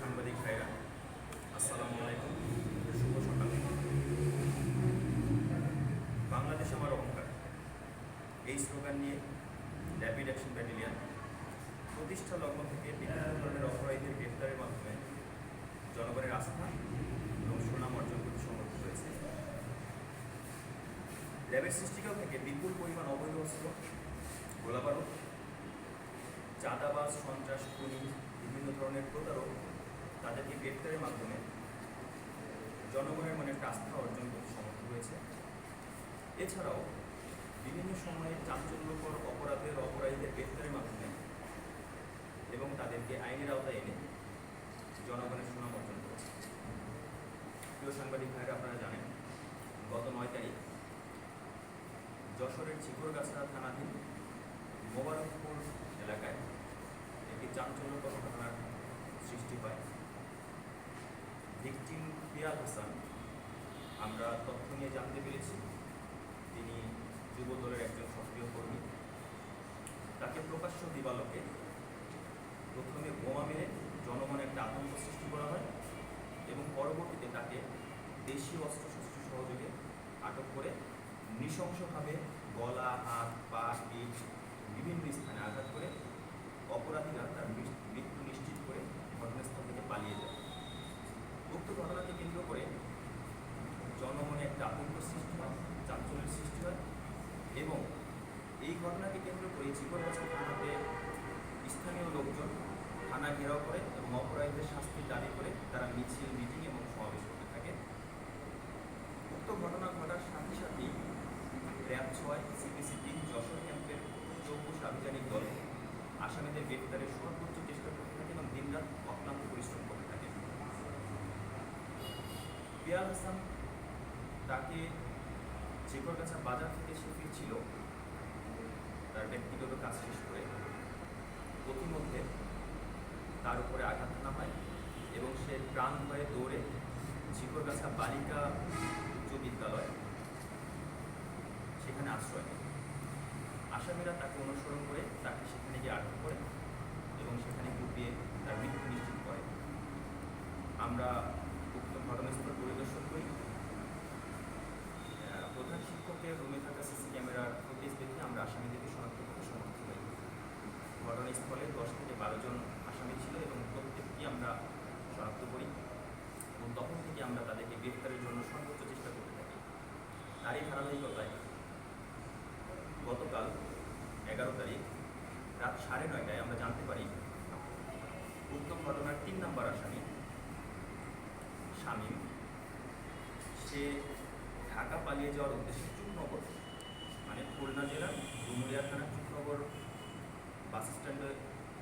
সাংবাদিক ভাইরা, আসসালামু আলাইকুম। শুভ সকাল। বাংলাদেশ আমার অহংকার। এই স্লোগান নিয়ে র্যাপিড অ্যাকশন ব্যাটালিয়ান প্রতিষ্ঠা লগ্ন থেকে বিভিন্ন ধরনের অপরাধীদের গ্রেফতারের মাধ্যমে জনগণের আস্থা এবং সুনাম অর্জন করতে সমর্থ হয়েছে। র্যাবের সৃষ্টিকাল থেকে বিপুল পরিমাণ অবৈধ অস্ত্র, গোলাবারুদ, চাঁদাবাজ, সন্ত্রাস, খুনি, বিভিন্ন ধরনের প্রতারক তাদেরকে গ্রেপ্তারের মাধ্যমে, জনগণের মনে একটা আস্থা অর্জন করতে সমর্থ হয়েছে। এছাড়াও বিভিন্ন সময়ে চাঞ্চল্যকর অপরাধের অপরাধীদের গ্রেপ্তারের মাধ্যমে এবং তাদেরকে আইনের আওতায় এনে জনগণের সুনাম অর্জন করেছে। প্রিয় সাংবাদিক ভাইরা, আপনারা জানেন, গত নয় তারিখ যশোরের চিকরগাছা থানাধীন মোবারকপুর এলাকায় একটি চাঞ্চল্যকর ঘটনার ভিকটিম পিয়াল হাসান, আমরা তথ্য নিয়ে জানতে পেরেছি। তিনি যুব দলের একজন সক্রিয় কর্মী। তাকে প্রকাশ্য দিবালোকে প্রথমে বোমা মেরে জনগণে একটা আতঙ্ক সৃষ্টি করা হয় এবং পরবর্তীতে তাকে দেশীয় অস্ত্রশস্ত্র সহযোগে আটক করে নৃশংসভাবে গলা, হাত, পা, পিঠ, বিভিন্ন স্থানে আঘাত করে অপরাধীরা তার মৃত্যু নিশ্চিত করে ঘটনাস্থল থেকে পালিয়ে যায় উক্ত ঘটনাকে কেন্দ্র করে জনমনে একটা আতঙ্ক সৃষ্টি হয় চাঞ্চল্যের সৃষ্টি হয় এবং এই ঘটনাকে কেন্দ্র করে জীবনবাসী থানাতে স্থানীয় লোকজন থানা ঘেরাও করে এবং অপরাধীদের শাস্তির দাবি করে তারা মিছিল, মিটিং এবং সমাবেশ করতে থাকে। উক্ত ঘটনা ঘটার সাথে সাথেই র্যাব ছয় সিপিসি টিম যশোর ক্যাম্পের চৌকুশ আভিযানিক দল আসামিদের গ্রেপ্তারের সর্বোচ্চ চেষ্টা করতে থাকে এবং দিনরাত অক্লান্ত পরিশ্রম করতে থাকে। পিয়াল হাসান তাকে চিকরগাছা বাজার থেকে সে তার ব্যক্তিগত কাজ শেষ করে প্রতিমধ্যে তার উপরে আঘাত হানা হয় এবং সে প্রাণ হয়ে দৌড়ে চিকরগাছা বালিকা উচ্চ বিদ্যালয় সেখানে আশ্রয় নেয়। আসামিরা তাকে অনুসরণ করে তাকে সেখানে গিয়ে আটক করে এবং সেখানে কুপিয়ে তার মৃত্যু নিশ্চিত করে। আমরা উক্ত ঘটনাস্থল পরিদর্শন করি। প্রধান শিক্ষকের রুমে থাকা সিসি ক্যামেরার ফুটেজ দেখে আমরা আসামিদেরকে শনাক্ত করতে সমর্থ হই ঘটনাস্থলে দশ থেকে বারো জন আসামি ছিল এবং প্রত্যেকটি আমরা শনাক্ত করি এবং তখন থেকে আমরা তাদেরকে গ্রেফতারের জন্য সর্বোচ্চ চেষ্টা করতে থাকি। তারই ধারাবাহিকতায় গতকাল এগারো তারিখ রাত সাড়ে নয়টায় আমরা জানতে পারি উক্ত ঘটনার তিন নম্বর আসামি শামীম। সে ঢাকা পালিয়ে যাওয়ার উদ্দেশ্যে চুকনগর মানে খুলনা জেলার ডুমুরিয়া থানার চুকনগর বাস স্ট্যান্ডে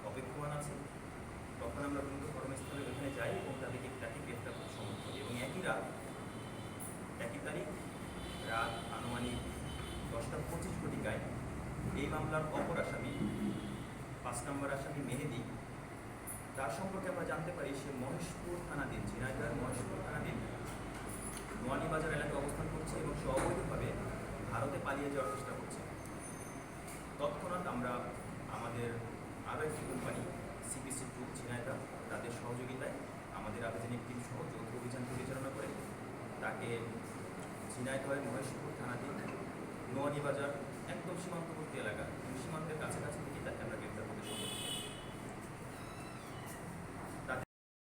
অপেক্ষমান আছে তখন আমরা দ্রুত কর্মস্থলে ওখানে যাই এবং তাদেরকে তাকে গ্রেফতার করতে সমর্থ হই এবং একই রাত, একই তারিখ, রাত আনুমানিক দশটা পঁচিশ ঘটিকায় এই মামলার অপর আসামি, পাঁচ নম্বর আসামি মেহেদি, তার সম্পর্কে আমরা জানতে পারি সে মহেশপুর থানাধীন ঝিনাইদহ মহেশপুর থানাধীন নোয়ানি বাজার এলাকায় অবস্থান করছে এবং সে অবৈধভাবে ভারতে পালিয়ে যাওয়ার চেষ্টা করছে তৎক্ষণাৎ আমরা আমাদের আরও একটি কোম্পানি সিপিসি টু ঝিনাইদহ তাদের সহযোগিতায় আমাদের আবেদনিক টিম সহ যৌথ অভিযান পরিচালনা করে। তাকে ঝিনাইদহের মহেশপুর থানাধীন নোয়ানি বাজার একদম সীমান্তবর্তী এলাকা। সীমান্তের কাছাকাছি